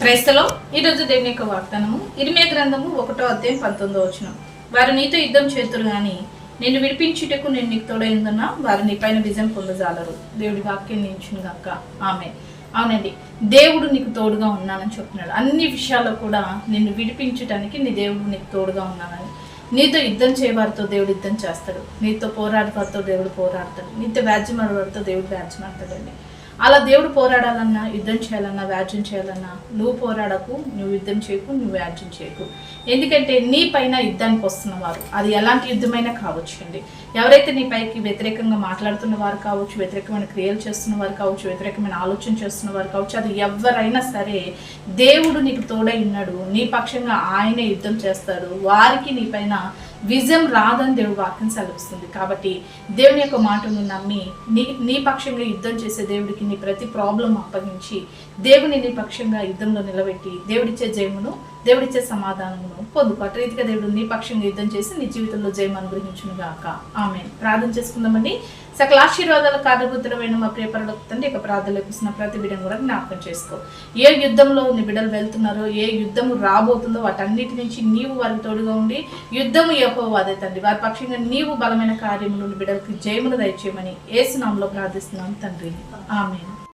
క్రైస్తలో ఈరోజు దేవుని యొక్క వాగ్దానము ఇరిమే గ్రంథము ఒకటో అధ్యాయం పంతొమ్మిదో వచ్చిన వారు నీతో యుద్ధం చేతులు కానీ నేను విడిపించుటకు నేను నీకు తోడైందన్నా వారు నీ పైన విజయం పొందజాలరు. దేవుడి వాక్యం నించును గాక. ఆమె. అవునండి. దేవుడు నీకు తోడుగా ఉన్నానని చెప్తున్నాడు. అన్ని విషయాల్లో కూడా నిన్ను విడిపించటానికి నీ దేవుడు నీకు తోడుగా ఉన్నానని. నీతో యుద్ధం చేయవారితో దేవుడు యుద్ధం చేస్తాడు. నీతో పోరాడే వారితో దేవుడు పోరాడతాడు. నీతో వ్యాజ్యమాడే వారితో దేవుడు వ్యాజ్యమాడతాడండి అలా దేవుడు పోరాడాలన్నా యుద్ధం చేయాలన్నా వ్యాజ్యం చేయాలన్నా నువ్వు పోరాడకు నువ్వు యుద్ధం చేయకు నువ్వు వ్యాజ్యం చేయకు. ఎందుకంటే నీ పైన యుద్ధానికి వస్తున్న వారు అది ఎలాంటి యుద్ధమైనా కావచ్చు అండి. ఎవరైతే నీ పైకి వ్యతిరేకంగా మాట్లాడుతున్న వారు కావచ్చు వ్యతిరేకమైన క్రియలు చేస్తున్న వారు కావచ్చు వ్యతిరేకమైన ఆలోచన చేస్తున్న వారు కావచ్చు అది ఎవరైనా సరే దేవుడు నీకు తోడై ఉన్నాడు నీ పక్షంగా ఆయనే యుద్ధం చేస్తాడు వారికి నీ పైన విజయం రాదని దేవుడు వాక్యం సెలవిస్తుంది. కాబట్టి దేవుని యొక్క మాటను నమ్మి నీ నీ పక్షంగా యుద్ధం చేసే దేవుడికి నీ ప్రతి ప్రాబ్లం అప్పగించి దేవుని నీ పక్షంగా యుద్ధంలో నిలబెట్టి దేవుడిచ్చే జయమును దేవుడిచ్చే సమాధానమును పొందుకు అటు రీతిగా దేవుడు నీ పక్షంగా యుద్ధం చేసి నీ జీవితంలో జయం అనుగ్రహించును గాక ఆమె ప్రార్థన చేసుకుందామండి. సకల ఆశీర్వాదాల కారణభూతులమైన మా ప్రియపరుడు తండ్రి యొక్క ప్రార్థనలు ఇస్తున్న ప్రతి బిడ్డను కూడా జ్ఞాపకం చేసుకో. ఏ యుద్ధంలో నీ బిడ్డలు వెళ్తున్నారో ఏ యుద్ధము రాబోతుందో వాటన్నిటి నుంచి నీవు వారికి తోడుగా ఉండి యుద్ధము అదే తండ్రి. వారి పక్షంగా నీవు బలమైన కార్యములు నీ బిడ్డలకి జయమును దయచేయమని ఏసునామంలో ప్రార్థిస్తున్నాం తండ్రి. ఆమె